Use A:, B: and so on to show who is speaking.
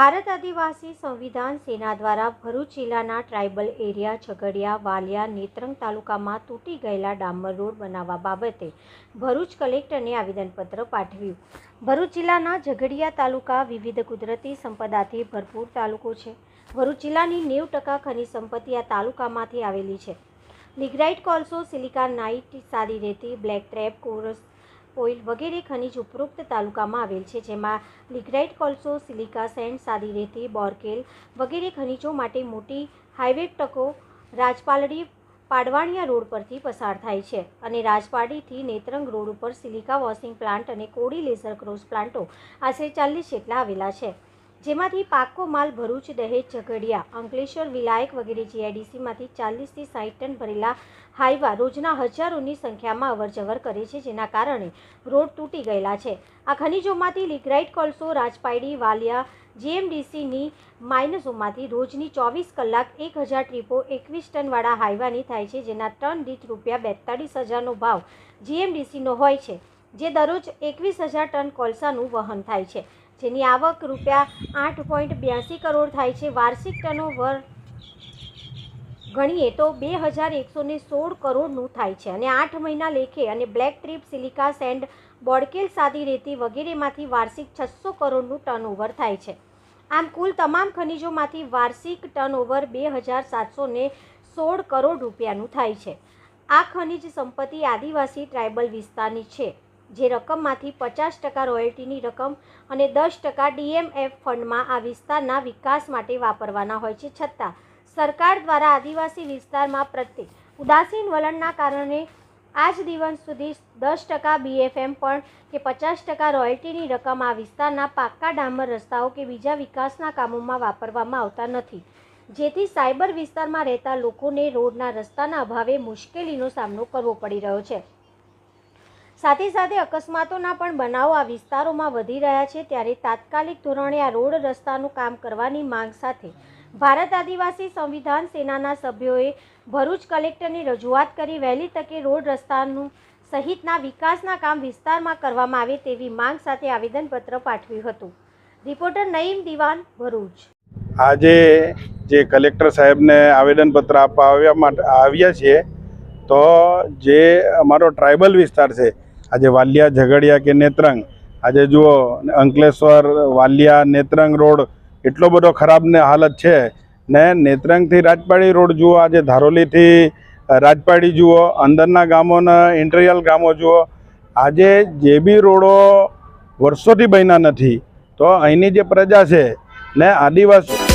A: ભારત આદિવાસી સંવિધાન સેના દ્વારા ભરૂચ જિલ્લાના ટ્રાઇબલ એરિયા ઝઘડિયા વાલિયા નેત્રંગ તાલુકામાં તૂટી ગયેલા ડામર રોડ બનાવવા બાબતે ભરૂચ કલેક્ટરને આવેદનપત્ર પાઠવ્યું. ભરૂચ જિલ્લાના ઝઘડિયા તાલુકા વિવિધ કુદરતી સંપદાથી ભરપૂર તાલુકો છે. ભરૂચ જિલ્લાની નેવ ટકા ખનિજ સંપત્તિ આ તાલુકામાંથી આવેલી છે. લિગ્રાઇટ કોલસો, સિલિકા નાઇટ સાદી રેતી, બ્લેક ટ્રેપ, કોરસ ઓઇલ વગેરે ખનિજ ઉપરોક્ત તાલુકામાં આવેલ છે, જેમાં લિગ્રાઇટ કોલસો સિલિકા સેન્ડ, સાદી રેતી, બોરકેલ વગેરે ખનિજો માટે મોટી હાઈવે ટકો રાજપાલડી પાડવાણિયા રોડ પરથી પસાર થાય છે અને રાજપાડીથી નેત્રંગ રોડ ઉપર સિલિકા વોશિંગ પ્લાન્ટ અને કોડી લેસર ક્રોસ પ્લાન્ટો આશરે ચાલીસ જેટલા આવેલા છે. જેમાંથી પાકો માલ ભરૂચ, દહેજ, ઝઘડિયા, અંકલેશ્વર, વિલાયક વગેરે જીઆઈડીસીમાંથી ચાલીસથી સાઠ ટન ભરેલા હાઈવા રોજના હજારોની સંખ્યામાં અવરજવર કરે છે, જેના કારણે રોડ તૂટી ગયેલા છે. આ ખનિજોમાંથી લિગ્રાઇટ કોલસો, રાજપાયડી, વાલિયા, જીએમડીસીની માઇનસોમાંથી રોજની ચોવીસ કલાક એક હજાર ટ્રીપો એકવીસ ટનવાળા હાઈવાની થાય છે, જેના ટન દીઠ રૂપિયા બેતાળીસ હજારનો ભાવ જીએમડીસીનો હોય છે, જે દરરોજ એકવીસ હજાર ટન કોલસાનું વહન થાય છે. જેની આવક રૂપિયા આઠ પોઈન્ટ બ્યાસી કરોડ થાય છે. વાર્ષિક ટર્નઓવર ગણીએ તો બે હજાર એકસો ને સોળ કરોડનું થાય છે અને આઠ મહિના લેખે અને બ્લેક ટ્રીપ, સિલિકા સેન્ડ, બોડકેલ સાદી રેતી વગેરેમાંથી વાર્ષિક છસો કરોડનું ટર્નઓવર થાય છે. આમ કુલ તમામ ખનિજોમાંથી વાર્ષિક ટર્નઓવર બે હજાર સાતસો ને સોળ કરોડ રૂપિયાનું થાય છે. આ ખનિજ સંપત્તિ આદિવાસી ટ્રાઇબલ વિસ્તારની છે. જે રકમમાંથી પચાસ ટકા રોયલ્ટીની રકમ અને દસ ટકા ડીએમએફ ફંડમાં આ વિસ્તારના વિકાસ માટે વાપરવાના હોય છે. છતાં, સરકાર દ્વારા આદિવાસી વિસ્તારમાં પ્રત્યે ઉદાસીન વલણના કારણે આજ દિવસ સુધી દસ ટકા બીએફએમ પણ કે પચાસ ટકા રોયલ્ટીની રકમ આ વિસ્તારના પાક્કા ડામર રસ્તાઓ કે બીજા વિકાસના કામોમાં વાપરવામાં આવતા નથી. જેથી સાયબર વિસ્તારમાં રહેતા લોકોને રોડના રસ્તાના અભાવે મુશ્કેલીનો સામનો કરવો પડી રહ્યો છે. સાથે સાથે અકસ્માતોના પણ બનાવો આ વિસ્તારોમાં વધી રહ્યા છે ત્યારે તાત્કાલિક ધોરણે આ રોડ રસ્તાનું કામ કરવાની માંગ સાથે ભારત આદિવાસી સંવિધાન સેનાના સભ્યોએ ભરૂચ કલેક્ટરની રજૂઆત કરી વહેલી તકે રોડ રસ્તાનું સહિતના વિકાસના કામ વિસ્તારમાં કરવામાં આવે તેવી માંગ સાથે આવેદનપત્ર પાઠવ્યું હતું. રિપોર્ટર નઈમ દિવાન, ભરૂચ.
B: આજે જે કલેક્ટર સાહેબને આવેદનપત્ર આપવા આવ્યા માટે આવ્યા છીએ, તો જે અમારો ટ્રાઇબલ વિસ્તાર છે આજે વાલિયા ઝઘડિયા કે નેત્રંગ? આજે જુઓ, અંકલેશ્વર વાલિયા નેત્રંગ રોડ એટલો બધો ખરાબ ને હાલત છે. ને નેત્રંગથી રાજપાડી રોડ જુઓ, આજે ધારોલીથી રાજપાડી જુઓ, અંદરના ગામોના, ઇન્ટરિયલ ગામો જુઓ, આજે જે બી રોડો વર્ષોથી બન્યા નથી, તો અહીંની જે પ્રજા છે, ને આદિવાસી